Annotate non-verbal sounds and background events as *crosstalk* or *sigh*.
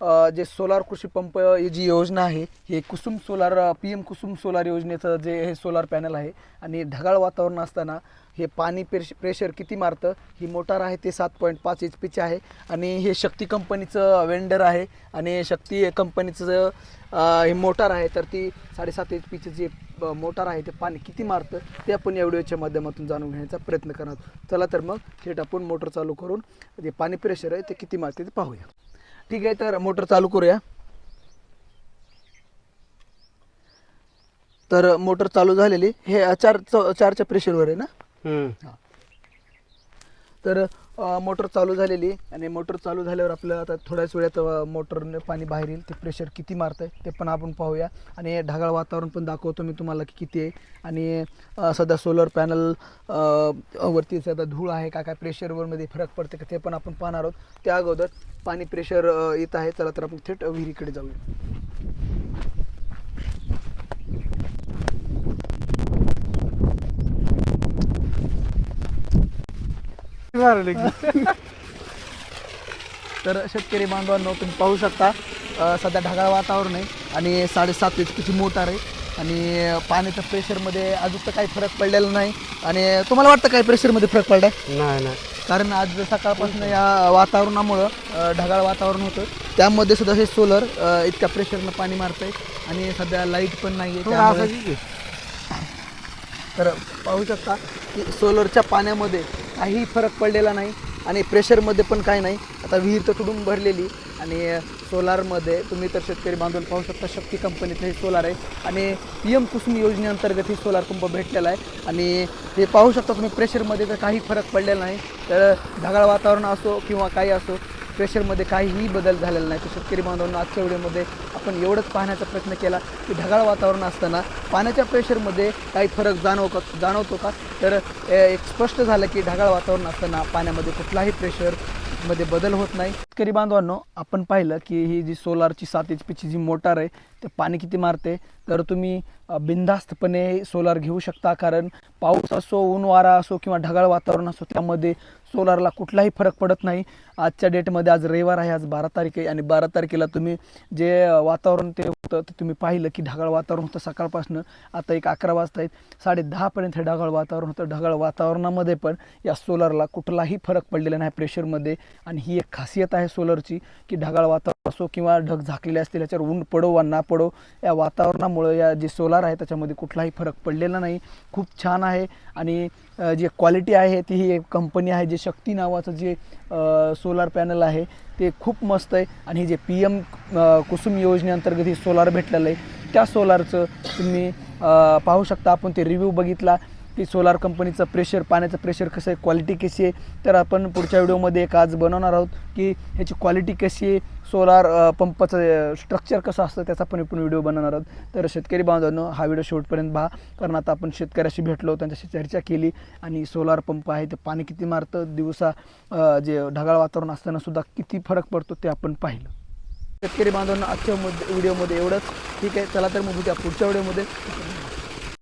जे सोलार कृषी पंप ही जी योजना आहे हे Kusum solar P M Kusum solar योजनेचं जे हे सोलार पॅनल आहे आणि ढगाळ वातावरण असताना हे पाणी प्रेश प्रेशर किती मारतं ही मोटार आहे ते सात पॉईंट पाच एच पीचे आहे आणि हे शक्ती कंपनीचं वेंडर आहे आणि शक्ती कंपनीचं हे मोटार आहे तर ती साडेसात एच पीचे जे मोटार आहे ते पाणी किती मारतं ते आपण या व्हिडिओच्या माध्यमातून जाणून घेण्याचा प्रयत्न करणार चला तर मग थेट आपण मोटर चालू करून जे पाणी प्रेशर आहे ते किती मारते ते पाहूया. ठीक आहे तर मोटर चालू करूया. तर मोटर चालू झालेली. हे चार चारच्या प्रेशरवर आहे ना? तर मोटर चालू झालेली आणि मोटर चालू झाल्यावर आपलं आता थोड्याच वेळात मोटरने पाणी बाहेर येईल ते प्रेशर किती मारतं आहे ते पण आपण पाहूया. आणि ढगाळ वातावरण पण दाखवतो मी तुम्हाला की किती आहे. आणि सध्या सोलर पॅनल वरती सध्या धूळ आहे. का काय प्रेशरवरमध्ये फरक पडते का ते पण आपण पाहणार आहोत. त्या अगोदर पाणी प्रेशर येत आहे. चला तर आपण थेट विहिरीकडे जाऊया. *laughs* तर शेतकरी बांधवांनो तुम्ही पाहू शकता अ, सध्या ढगाळ वातावरण आहे आणि साडेसात एच पीची मोटार आहे. आणि पाण्याच्या प्रेशरमध्ये अजून तर काही फरक पडलेला नाही. आणि तुम्हाला वाटतं काही प्रेशरमध्ये फरक पडलाय? नाही नाही. कारण आज सकाळपासून या वातावरणामुळं अ, ढगाळ वातावरण होतं. त्यामध्ये सुद्धा हे सोलर इतक्या प्रेशरनं पाणी मारतंय. आणि सध्या लाइट पण नाही आहे तर पाहू शकता की सोलरच्या पाण्यामध्ये काहीही फरक पडलेला नाही आणि प्रेशरमध्ये पण काही नाही. आता विहीर तर तुडून भरलेली आणि सोलारमध्ये तुम्ही तर शेतकरी बांधून पाहू शकता शक्ती कंपनीचं हे सोलार आहे. आणि पी एम कुसुम योजनेअंतर्गत हे सोलार पंप भेटलेला आहे. आणि हे पाहू शकता तुम्ही प्रेशरमध्ये तर काही फरक पडलेला नाही. तर ढगाळ वातावरण असो किंवा काही असो प्रेशरमध्ये काहीही बदल झालेला नाही. तर शेतकरी बांधवांना आजच्या व्हिडिओमध्ये आपण एवढंच पाहण्याचा प्रयत्न केला की ढगाळ वातावरण असताना पाण्याच्या प्रेशरमध्ये काही फरक जाणव का जाणवतो का? तर एक स्पष्ट झालं की ढगाळ वातावरण असताना पाण्यामध्ये कुठलाही प्रेशरमध्ये बदल होत नाही. शेतकरी बांधवांनो आपण पाहिलं की ही जी सोलारची सात एच पीची जी मोटार आहे ते पाणी किती मारते? तर तुम्ही बिनधास्तपणे सोलार घेऊ शकता. कारण पाऊस असो ऊन वारा असो किंवा ढगाळ वातावरण असो त्यामध्ये सोलारला कुठलाही फरक पडत नाही. आजच्या डेटमध्ये आज रविवार आहे आज बारा तारीख आहे आणि बारा तारखेला तुम्ही जे वातावरण ते होतं तर तुम्ही पाहिलं की ढगाळ वातावरण होतं सकाळपासून आता एक अकरा वाजता आहेत. साडे दहापर्यंत हे ढगाळ वातावरण होतं. ढगाळ वातावरणामध्ये पण या सोलरला कुठलाही फरक पडलेला नाही प्रेशरमध्ये आणि ही एक खासियत आहे सोलरची की ढगाळ वातावरण असो किंवा ढग झाकलेले असतील याच्यावर ऊन पडो वा ना पडो या वातावरणामुळं या जे सोलार आहे त्याच्यामध्ये कुठलाही फरक पडलेला नाही. खूप छान आहे. आणि जी क्वालिटी आहे ती ही एक कंपनी आहे जे शक्ती नावाचं जे सोलार पॅनल आहे ते खूप मस्त आहे. आणि हे जे पी एम कुसुम योजनेअंतर्गत हे सोलार भेटलेलं आहे. त्या सोलारचं तुम्ही पाहू शकता. आपण ते रिव्ह्यू बघितला. की सोलार कंपनीचं प्रेशर पाण्याचं प्रेशर कसं आहे क्वालिटी कशी आहे तर आपण पुढच्या व्हिडिओमध्ये एक आज बनवणार आहोत की ह्याची क्वालिटी कशी आहे सोलार पंपाचं स्ट्रक्चर कसं असतं त्याचा पण आपण व्हिडिओ बनवणार आहोत. तर शेतकरी बांधवांनो हा व्हिडिओ शेवटपर्यंत पहा कारण आता आपण शेतकऱ्याशी भेटलो त्यांच्याशी चर्चा केली आणि सोलार पंप आहे ते पाणी किती मारतं दिवसा जे ढगाळ वातावरण असताना सुद्धा किती फरक पडतो ते आपण पाहिलं. शेतकरी बांधवांना आजच्या मुद्दे व्हिडिओमध्ये एवढंच. ठीक आहे चला तर मग उद्या पुढच्या व्हिडिओमध्ये